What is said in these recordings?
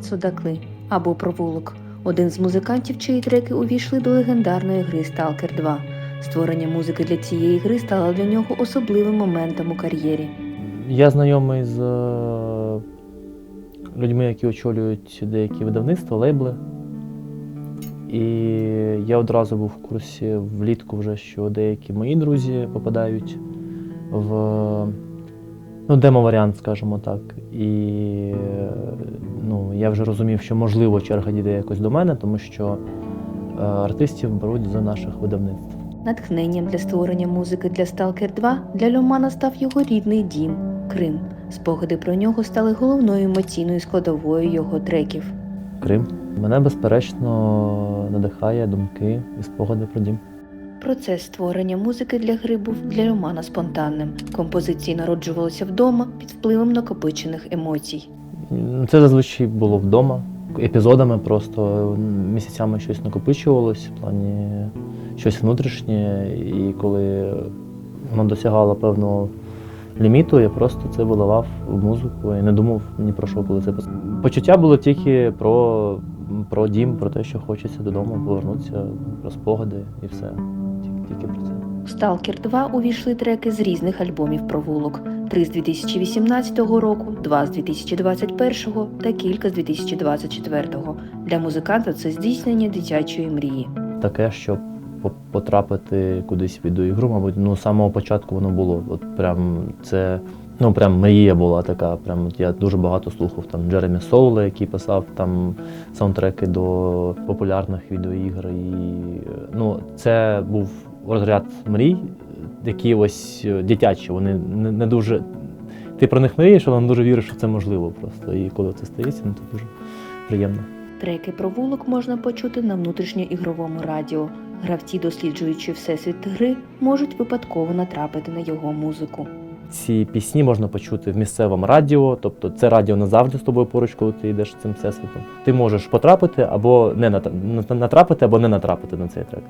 Люман Судакли або Провулок, один з музикантів, чиї треки увійшли до легендарної гри Stalker 2. Створення музики для цієї гри стало для нього особливим моментом у кар'єрі. Я знайомий з е, людьми, які очолюють деякі видавництва, лейбли. І я одразу був в курсі влітку вже, що деякі мої друзі попадають в ну, демо-варіант, скажімо так. І ну, я вже розумів, що можливо черга дійде якось до мене, тому що е, артистів беруть з наших видавництв. Натхненням для створення музики для Stalker 2 для Люмана став його рідний дім Крим. Спогади про нього стали головною емоційною складовою його треків. Крим. Мене безперечно надихає думки і спогади про дім. Процес створення музики для гри був для Романа спонтанним. Композиції народжувалися вдома під впливом накопичених емоцій. Це зазвичай було вдома. Епізодами просто місяцями щось накопичувалось, в плані щось внутрішнє, і коли воно досягало певного ліміту, я просто це виливав в музику і не думав ні про що, коли це писав. Почуття було тільки про, про дім, про те, що хочеться додому повернутися, про спогади і все. Тільки, про це. Stalker 2 увійшли треки з різних альбомів провулок: три з 2018 року, два з 2021 та кілька з 2024. Для музиканта це здійснення дитячої мрії. таке, щоб потрапити кудись в відеоігру, мабуть, ну з самого початку воно було. От прям це ну прям мрія була така. Прям я дуже багато слухав там Джеремі Соула, який писав там саундтреки до популярних відеоігр. І ну це був розряд мрій, які ось е, дитячі. Вони не, дуже. Ти про них мрієш, але не дуже віриш, що це можливо просто. І коли це стається, ну то дуже приємно. Треки провулок можна почути на внутрішньоігровому радіо. Гравці, досліджуючи всесвіт гри, можуть випадково натрапити на його музику. Ці пісні можна почути в місцевому радіо, тобто це радіо не завжди з тобою поруч, коли ти йдеш цим всесвітом. Ти можеш потрапити або не на- натрапити, або не натрапити на цей трек.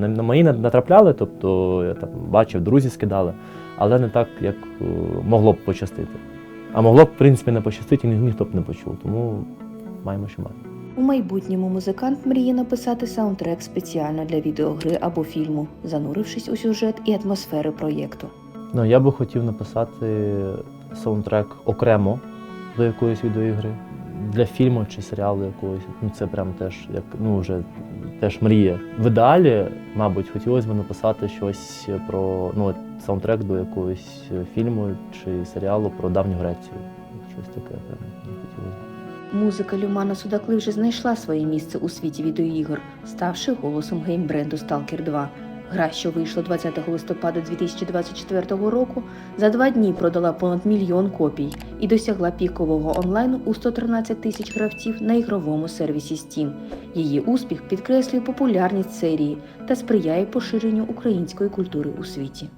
На, мої нат- натрапляли, тобто я там бачив, друзі скидали, але не так, як е, могло б пощастити. А могло б, в принципі, не пощастити, і ніхто б не почув. Тому маємо, що маємо. У майбутньому музикант мріє написати саундтрек спеціально для відеогри або фільму, занурившись у сюжет і атмосферу проєкту. Ну, я би хотів написати саундтрек окремо до якоїсь відеоігри. Для фільму чи серіалу якогось. Ну, це прям теж як ну вже теж мрія. В ідеалі, мабуть, хотілося б написати щось про ну, саундтрек до якогось фільму чи серіалу про давню Грецію. Щось таке прям хотілося. Музика Люмана Судакли вже знайшла своє місце у світі відеоігор, ставши голосом геймбренду Stalker 2. Гра, що вийшла 20 листопада 2024 року, за два дні продала понад мільйон копій і досягла пікового онлайну у 113 тисяч гравців на ігровому сервісі Steam. Її успіх підкреслює популярність серії та сприяє поширенню української культури у світі.